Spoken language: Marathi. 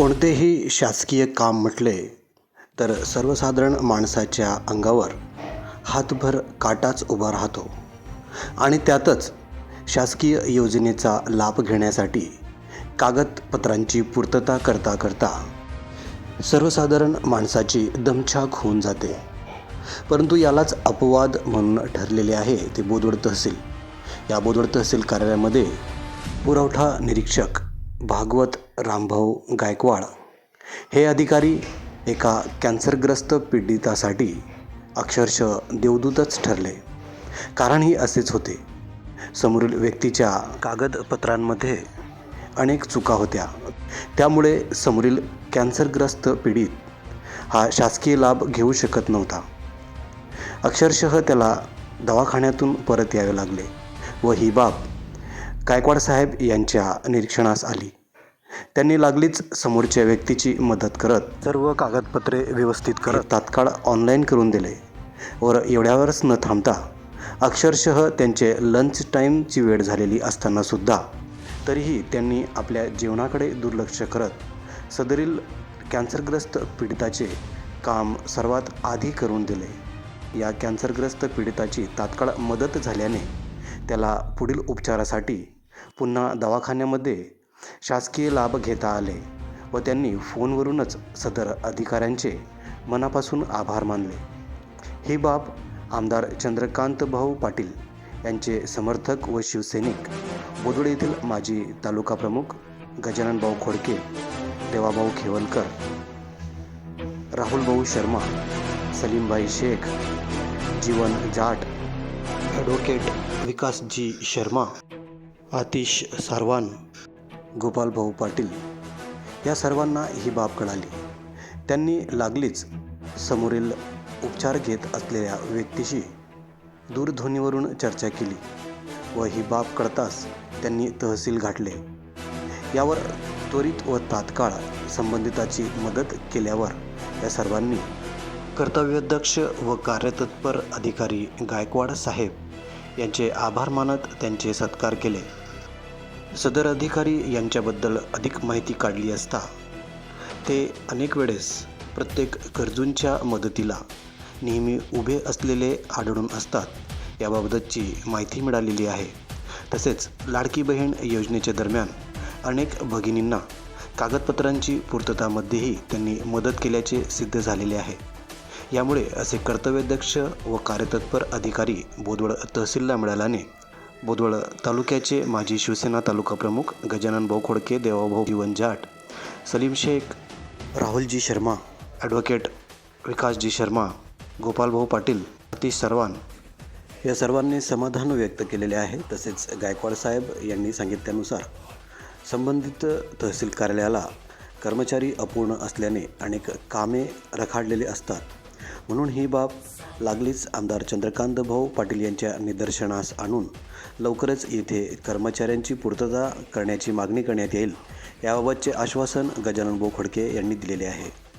कोणतेही शासकीय काम म्हटले तर सर्वसाधारण माणसाच्या अंगावर हातभर काटाच उभा राहतो. आणि त्यातच शासकीय योजनेचा लाभ घेण्यासाठी कागदपत्रांची पूर्तता करता करता सर्वसाधारण माणसाची दमछाक होऊन जाते. परंतु यालाच अपवाद म्हणून ठरलेले आहे ते बोदवड तहसील. या बोदवड तहसील कार्यालयामध्ये पुरवठा निरीक्षक भागवत रामभाऊ गायकवाड हे अधिकारी एका कॅन्सरग्रस्त पीडितासाठी अक्षरशः देवदूतच ठरले. कारण ही असेच होते. समोरील व्यक्तीच्या कागदपत्रांमध्ये अनेक चुका होत्या. त्यामुळे समोरील कॅन्सरग्रस्त पीडित हा शासकीय लाभ घेऊ शकत नव्हता. अक्षरशः त्याला दवाखान्यातून परत यावे लागले व ही बाब गायकवाड साहेब यांच्या निरीक्षणास आली. त्यांनी लागलीच समोरच्या व्यक्तीची मदत करत सर्व कागदपत्रे व्यवस्थित करत. तात्काळ ऑनलाईन करून दिले. वर एवढ्यावरच न थांबता अक्षरशः त्यांचे लंच टाईमची वेळ झालेली असतानासुद्धा तरीही त्यांनी आपल्या जीवनाकडे दुर्लक्ष करत सदरील कॅन्सरग्रस्त पीडिताचे काम सर्वात आधी करून दिले. या कॅन्सरग्रस्त पीडिताची तात्काळ मदत झाल्याने त्याला पुढील उपचारासाठी पुन्हा दवाखान्यामध्ये शासकीय लाभ घेता आले व त्यांनी फोनवरूनच सदर अधिकाऱ्यांचे मनापासून आभार मानले. ही बाब आमदार चंद्रकांत भाऊ पाटील यांचे समर्थक व शिवसैनिक बोदवड येथील माजी तालुका प्रमुख गजानन भाऊ खोडके देवाभाऊ खेवलकर राहुलभाऊ शर्मा सलीमभाई शेख जीवन जाट ॲडव्होकेट विकासजी शर्मा आतिश सारवान गोपालभाऊ पाटील या सर्वांना ही बाब कळाली. त्यांनी लागलीच समोरील उपचार घेत असलेल्या व्यक्तीशी दूरध्वनीवरून चर्चा केली व ही बाब कळताच त्यांनी तहसील गाठले. यावर त्वरित व तात्काळ संबंधिताची मदत केल्यावर या सर्वांनी कर्तव्यदक्ष व कार्यतत्पर अधिकारी गायकवाड साहेब यांचे आभार मानत त्यांचे सत्कार केले. सदर अधिकारी यांच्याबद्दल अधिक माहिती काढली असता ते अनेक वेळेस प्रत्येक गरजूंच्या मदतीला नेहमी उभे असलेले आढळून असतात. याबाबतची माहिती मिळालेली आहे. तसेच लाडकी बहीण योजनेच्या दरम्यान अनेक भगिनींना कागदपत्रांची पूर्ततामध्येही त्यांनी मदत केल्याचे सिद्ध झालेले आहे. यामुळे असे कर्तव्यदक्ष व कार्यतत्पर अधिकारी बोदवड तहसीलला मिळाल्याने बोदवळ तालुक्याचे माजी शिवसेना तालुका प्रमुख गजानन भाऊ खोडके देवाभाऊ जीवन जाट सलीम शेख राहुलजी शर्मा ॲडव्होकेट विकासजी शर्मा गोपालभाऊ पाटील अतिश सर्वान या सर्वांनी समाधान व्यक्त केलेले आहे तसेच गायकवाड साहेब यांनी सांगितल्यानुसार संबंधित तहसील कार्यालयाला कर्मचारी अपूर्ण असल्याने अनेक कामे रखाडलेली असतात. म्हणून ही बाब लागलीच आमदार चंद्रकांत भाऊ पाटील यांच्या निदर्शनास आणून लवकरच येथे कर्मचाऱ्यांची पूर्तता करण्याची मागणी करण्यात येईल. याबाबतचे आश्वासन गजानन भाऊ खडके यांनी दिलेले आहे.